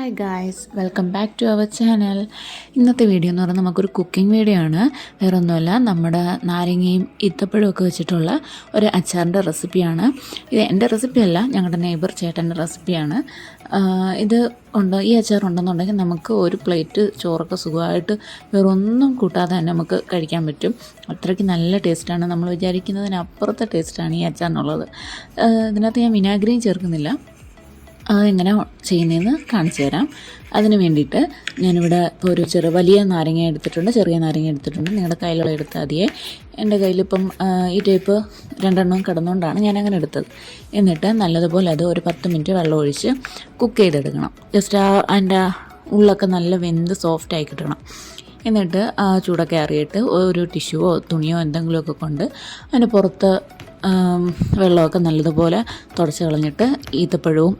Hi guys welcome back to our channel ഇന്നത്തെ video എന്ന് പറയുന്നത് നമുക്കൊരു കുക്കിംഗ് വീഡിയോ ആണ്. വേറെ ഒന്നുമല്ല നമ്മുടെ നാരങ്ങയും ഈത്തപ്പഴവും ഒക്കെ വെച്ചിട്ടുള്ള ഒരു അച്ചാറിന്റെ റെസിപ്പിയാണ് ഇത് എന്റെ റെസിപ്പിയല്ല ഞങ്ങളുടെ നെയ്ബർ ചേട്ടന്റെ റെസിപ്പിയാണ് ഇത് ഉണ്ട് ഈ അച്ചാർ ഉണ്ടെന്നുണ്ടെങ്കിൽ നമുക്ക് ഒരു പ്ലേറ്റ് ചോറൊക്കെ സുഖമായിട്ട് വേറെ ഒന്നും കൂട്ടാതെ തന്നെ നമുക്ക് കഴിക്കാൻ പറ്റും. അത്രയ്ക്ക് നല്ല ടേസ്റ്റാണ് നമ്മൾ വിചാരിക്കുന്നതിനപ്പുറത്തെ ടേസ്റ്റാണ് ഈ അച്ചാറിനുള്ളത്. ഇതിനകത്ത് ഞാൻ വിനാഗിരിയും ചേർക്കുന്നില്ല. അതെങ്ങനെ ചെയ്യുന്നതെന്ന് കാണിച്ചു തരാം. അതിന് വേണ്ടിയിട്ട് ഞാനിവിടെ ഇപ്പോൾ ഒരു ചെറു വലിയ നാരങ്ങ എടുത്തിട്ടുണ്ട് ചെറിയ നാരങ്ങ എടുത്തിട്ടുണ്ട്. നിങ്ങളുടെ കയ്യിലുള്ള എടുത്താൽ മതിയെ. എന്റെ കയ്യിലിപ്പം ഈ ടൈപ്പ് രണ്ടെണ്ണം കിടന്നുകൊണ്ടാണ് ഞാൻ അങ്ങനെ എടുത്തത്. എന്നിട്ട് നല്ലതുപോലെ അത് ഒരു പത്ത് മിനിറ്റ് വെള്ളം ഒഴിച്ച് കുക്ക് ചെയ്തെടുക്കണം. ജസ്റ്റ് ആ അതിന്റെ ഉള്ളൊക്കെ നല്ല വെന്ത് സോഫ്റ്റ് ആയി കിട്ടണം. എന്നിട്ട് ആ ചൂടൊക്കെ അറിയിട്ട് ഒരു ടിഷ്യൂവോ തുണിയോ എന്തെങ്കിലുമൊക്കെ കൊണ്ട് അതിന് പുറത്ത് വെള്ളമൊക്കെ നല്ലതുപോലെ തുടച്ച് കളഞ്ഞിട്ട് ഈത്തപ്പഴവും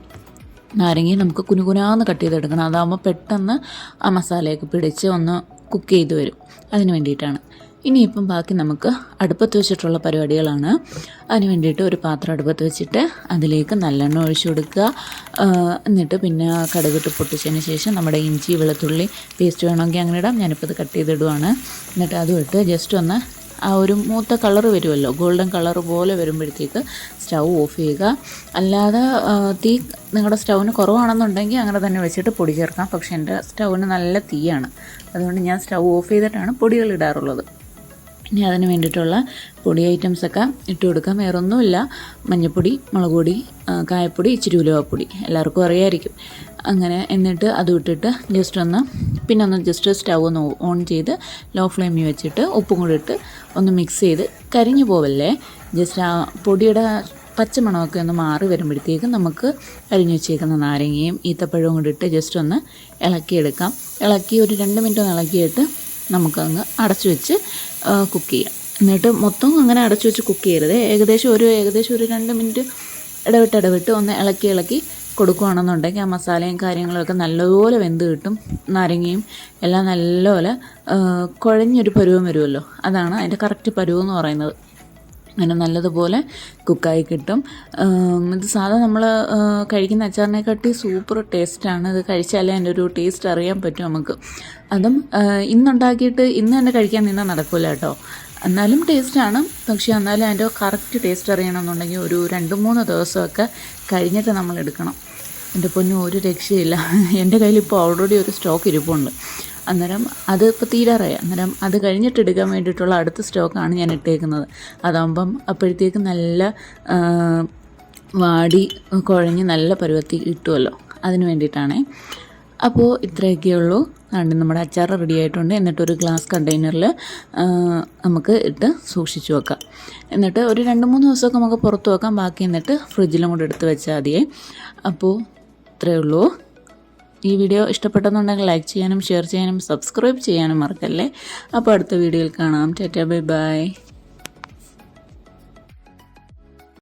നാരങ്ങയും നമുക്ക് കുനുകുനാന്ന് കട്ട് ചെയ്തെടുക്കണം. അതാകുമ്പോൾ പെട്ടെന്ന് ആ മസാലയൊക്കെ പിടിച്ച് ഒന്ന് കുക്ക് ചെയ്ത് വരും. അതിന് വേണ്ടിയിട്ടാണ്. ഇനിയിപ്പം ബാക്കി നമുക്ക് അടുപ്പത്ത് വെച്ചിട്ടുള്ള പരിപാടികളാണ്. അതിന് വേണ്ടിയിട്ട് ഒരു പാത്രം അടുപ്പത്ത് വെച്ചിട്ട് അതിലേക്ക് നല്ലെണ്ണ ഒഴിച്ചു കൊടുക്കുക. എന്നിട്ട് പിന്നെ കടുകിട്ട് പൊട്ടിച്ചതിന് ശേഷം നമ്മുടെ ഇഞ്ചി വെളുത്തുള്ളി പേസ്റ്റ് വേണമെങ്കിൽ അങ്ങനെ ഇടാം. ഞാനിപ്പോൾ ഇത് കട്ട് ചെയ്തിടുവാണ്. എന്നിട്ട് അതും ഇട്ട് ജസ്റ്റ് ഒന്ന് ആ ഒരു മൂത്ത കളർ വരുമല്ലോ ഗോൾഡൻ കളർ പോലെ വരുമ്പോഴത്തേക്ക് സ്റ്റൗ ഓഫ് ചെയ്യുക. അല്ലാതെ തീ നിങ്ങളുടെ സ്റ്റൗവിന് കുറവാണെന്നുണ്ടെങ്കിൽ അങ്ങനെ തന്നെ വെച്ചിട്ട് പൊടി ചേർക്കാം. പക്ഷേ എന്റെ സ്റ്റൗവിന് നല്ല തീയാണ്. അതുകൊണ്ട് ഞാൻ സ്റ്റൗ ഓഫ് ചെയ്തിട്ടാണ് പൊടികൾ ഇടാറുള്ളത്. ഇനി അതിന് വേണ്ടിയിട്ടുള്ള പൊടി ഐറ്റംസ് ഒക്കെ ഇട്ട് കൊടുക്കാം. വേറൊന്നുമില്ല. മഞ്ഞൾപ്പൊടി മുളക് പൊടി കായപ്പൊടി ഇച്ചിരി ഉലുവപ്പൊടി. എല്ലാവർക്കും അറിയായിരിക്കും. അങ്ങനെ എന്നിട്ട് അത് ഇട്ടിട്ട് ജസ്റ്റ് ഒന്ന് പിന്നെ ഒന്ന് ജസ്റ്റ് സ്റ്റൗ ഒന്ന് ഓൺ ചെയ്ത് ലോ ഫ്ലെയിമിൽ വെച്ചിട്ട് ഉപ്പും കൂടി ഇട്ട് ഒന്ന് മിക്സ് ചെയ്ത് കരിഞ്ഞു പോവല്ലേ? ജസ്റ്റ് ആ പൊടിയുടെ പച്ചമണമൊക്കെ ഒന്ന് മാറി വരുമ്പോഴത്തേക്കും നമുക്ക് അരിഞ്ഞു വെച്ചേക്കുന്ന നാരങ്ങയും ഈത്തപ്പഴവും കൂടി ഇട്ട് ജസ്റ്റ് ഒന്ന് ഇളക്കിയെടുക്കാം. ഇളക്കി ഒരു രണ്ട് മിനിറ്റ് ഒന്ന് ഇളക്കിയിട്ട് നമുക്കങ്ങ് അടച്ചു വെച്ച് കുക്ക് ചെയ്യാം. എന്നിട്ട് മൊത്തം അങ്ങനെ അടച്ചു വെച്ച് കുക്ക് ചെയ്യരുത്. ഏകദേശം ഒരു ഏകദേശം ഒരു രണ്ട് മിനിറ്റ് ഇടവിട്ട് ഇടവിട്ട് ഒന്ന് ഇളക്കി ഇളക്കി കൊടുക്കുകയാണെന്നുണ്ടെങ്കിൽ ആ മസാലയും കാര്യങ്ങളൊക്കെ നല്ലപോലെ വെന്ത് കിട്ടും. നാരങ്ങയും എല്ലാം നല്ലപോലെ കുഴഞ്ഞൊരു പരുവം വരുമല്ലോ. അതാണ് അതിന്റെ കറക്റ്റ് പരുവം എന്ന് പറയുന്നത്. അങ്ങനെ നല്ലതുപോലെ കുക്കായി കിട്ടും. ഇത് സാധാ നമ്മൾ കഴിക്കുന്ന അച്ചാറിനെക്കാട്ടി സൂപ്പർ ടേസ്റ്റാണ് ഇത് കഴിച്ചാലേ അതിന്റെ ഒരു ടേസ്റ്റ് അറിയാൻ പറ്റും നമുക്ക്. അതും ഇന്നുണ്ടാക്കിയിട്ട് ഇന്ന് തന്നെ കഴിക്കാൻ നിന്നാൽ നടക്കില്ല കേട്ടോ. എന്നാലും ടേസ്റ്റാണ് പക്ഷേ എന്നാലും അതിന്റെ കറക്റ്റ് ടേസ്റ്റ് അറിയണമെന്നുണ്ടെങ്കിൽ ഒരു രണ്ട് മൂന്ന് ദിവസമൊക്കെ കഴിഞ്ഞിട്ട് നമ്മൾ എടുക്കണം. എന്റെ പൊന്നും ഒരു രക്ഷയില്ല. എന്റെ കയ്യിൽ ഇപ്പോൾ ഓൾറെഡി ഒരു സ്റ്റോക്ക് ഇരിപ്പുണ്ട്. അന്നേരം അത് ഇപ്പോൾ തീരാറായി. അന്നേരം അത് കഴിഞ്ഞിട്ട് എടുക്കാൻ വേണ്ടിയിട്ടുള്ള അടുത്ത സ്റ്റോക്കാണ് ഞാൻ ഇട്ടേക്കുന്നത്. അതാകുമ്പം അപ്പോഴത്തേക്ക് നല്ല വാടി കുഴഞ്ഞ് നല്ല പരുവത്തി കിട്ടുമല്ലോ അതിന് വേണ്ടിയിട്ടാണേ. അപ്പോൾ ഇത്രയൊക്കെ ഉള്ളൂ. അതുകൊണ്ട് നമ്മുടെ അച്ചാർ റെഡി ആയിട്ടുണ്ട്. എന്നിട്ട് ഒരു ഗ്ലാസ് കണ്ടെയ്നറിൽ നമുക്ക് ഇട്ട് സൂക്ഷിച്ചു വെക്കാം. എന്നിട്ട് ഒരു രണ്ട് മൂന്ന് ദിവസമൊക്കെ നമുക്ക് പുറത്ത് വെക്കാം. ബാക്കി എന്നിട്ട് ഫ്രിഡ്ജിലും കൂടെ എടുത്ത് വെച്ചാൽ മതിയേ. അപ്പോൾ ഇത്രയേ ഉള്ളൂ. ഈ വീഡിയോ ഇഷ്ടപ്പെട്ടെന്നുണ്ടെങ്കിൽ ലൈക്ക് ചെയ്യാനും ഷെയർ ചെയ്യാനും സബ്സ്ക്രൈബ് ചെയ്യാനും മറക്കല്ലേ. അപ്പോൾ അടുത്ത വീഡിയോയിൽ കാണാം. Tata bye bye.